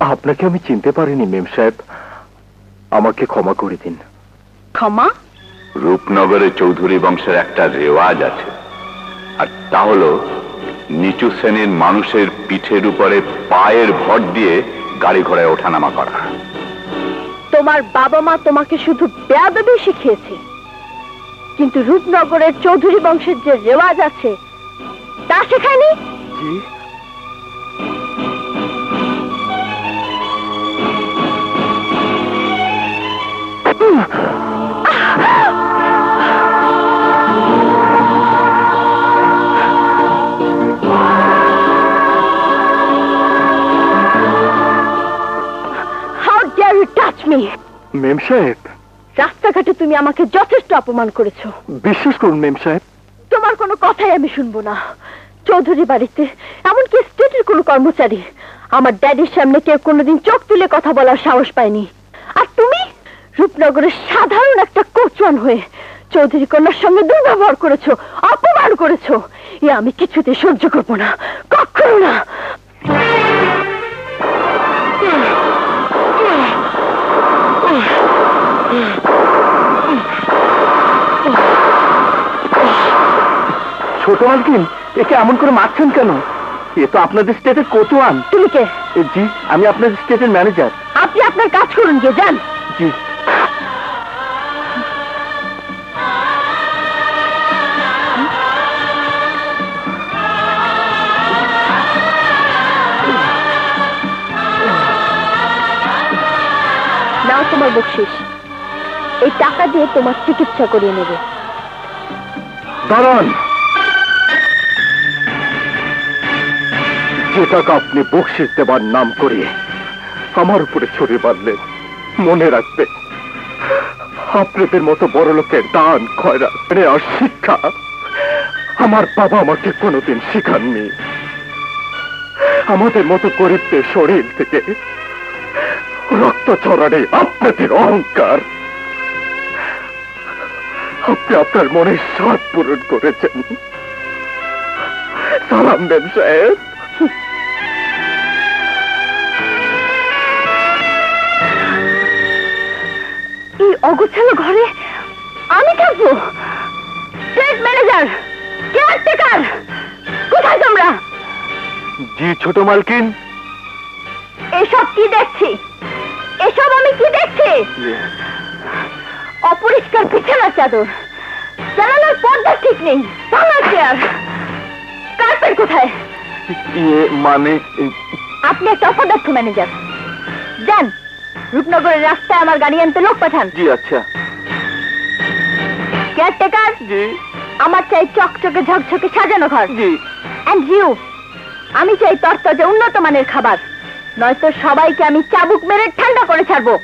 আপনাকে আমি চিনতে পারিনি মেম সাহেব। আমাকে ক্ষমা করে দিন। ক্ষমা? রূপনগরে চৌধুরী বংশের একটা রেওয়াজ আছে। আর তা হলো নিচু শ্রেণির মানুষের পিঠের উপরে পায়ের ভর দিয়ে গাড়ি ঘোড়ায় ওঠানামা করা। তোমার বাবা মা তোমাকে শুধু বেয়াদবি শিখিয়েছে। কিন্তু রূপনগরের চৌধুরী বংশের যে রেওয়াজ আছে তা শেখায়নি? জি মি মেম সাহেব। রাস্তাঘাটে তুমি আমাকে যথেষ্ট অপমান করেছ। বিশ্বাস করুন মেম সাহেব। তোমার কোনো কথাই আমি শুনব না। চৌধুরী বাড়িতে এমনকি স্টেটের কোনো কর্মচারী আমার ড্যাডির সামনে কেউ কোনোদিন চোখ তুলে কথা বলার সাহস পায়নি। আর তুমি? রূপনগরের সাধারণ একটা কোচওয়ান হয়ে চৌধুরী কন্যার সঙ্গে দুর্ব্যবহার করেছ অপমান করেছ। এ আমি কিছুতে সহ্য করব না কখনো না। ছোট মালকিন একে এমন করে মারছেন কেন? এ তো আপনাদের স্টেটের তুমি কে? জি আমি আপনাদের স্টেটের ম্যানেজার আপনি আপনার কাজ করুন গিয়ে যান। জি। নাও তোমার বকশিস। এই টাকা দিয়ে তোমার চিকিৎসা করিয়ে নেবে। দাঁড়ান যে টাকা আপনি বকশিস দেবার নাম করে আমার উপরে ছড়িয়ে বাঁধলেন মনে রাখবে। আপনাদের মতো বড় লোকের দান, খয়রা আর শিক্ষা আমার বাবা আমাকে কোনোদিন শিখাননি। আমাদের মতো গরিবদের শরীর থেকে রক্ত ছড়ানে আপনাদের অহংকার। আপনি আপনার মনের স্বাদ পূরণ করেছেন। সালাম দেন, সাহেব। অগোছালো ঘরে আমি থাকব। স্টেট ম্যানেজার কেয়ারটেকার কোথায় তোমরা? জি ছোট মালকিন। এসব কি দেখছি? এসব আমি কি দেখছি? অপরিষ্কার বিছানার চাদর। জানালার পর্দা ঠিক নেই। ভাঙা চেয়ার কার্পেট কোথায়? ইয়ে মানে আপনি একটা অপদার্থ ম্যানেজার যান। রূপনগরের রাস্তায় আমার গাড়ি আনতে লোক পাঠান। জি আচ্ছা। কেয়ারটেকার জি। আমার চাই চকচকে ঝকঝকে সাজানো ঘর। জি। অ্যান্ড ইউ আমি চাই তরতাজা উন্নত মানের খাবার। নয়তো সবাইকে আমি চাবুক মেরে ঠান্ডা করে ছাড়বো।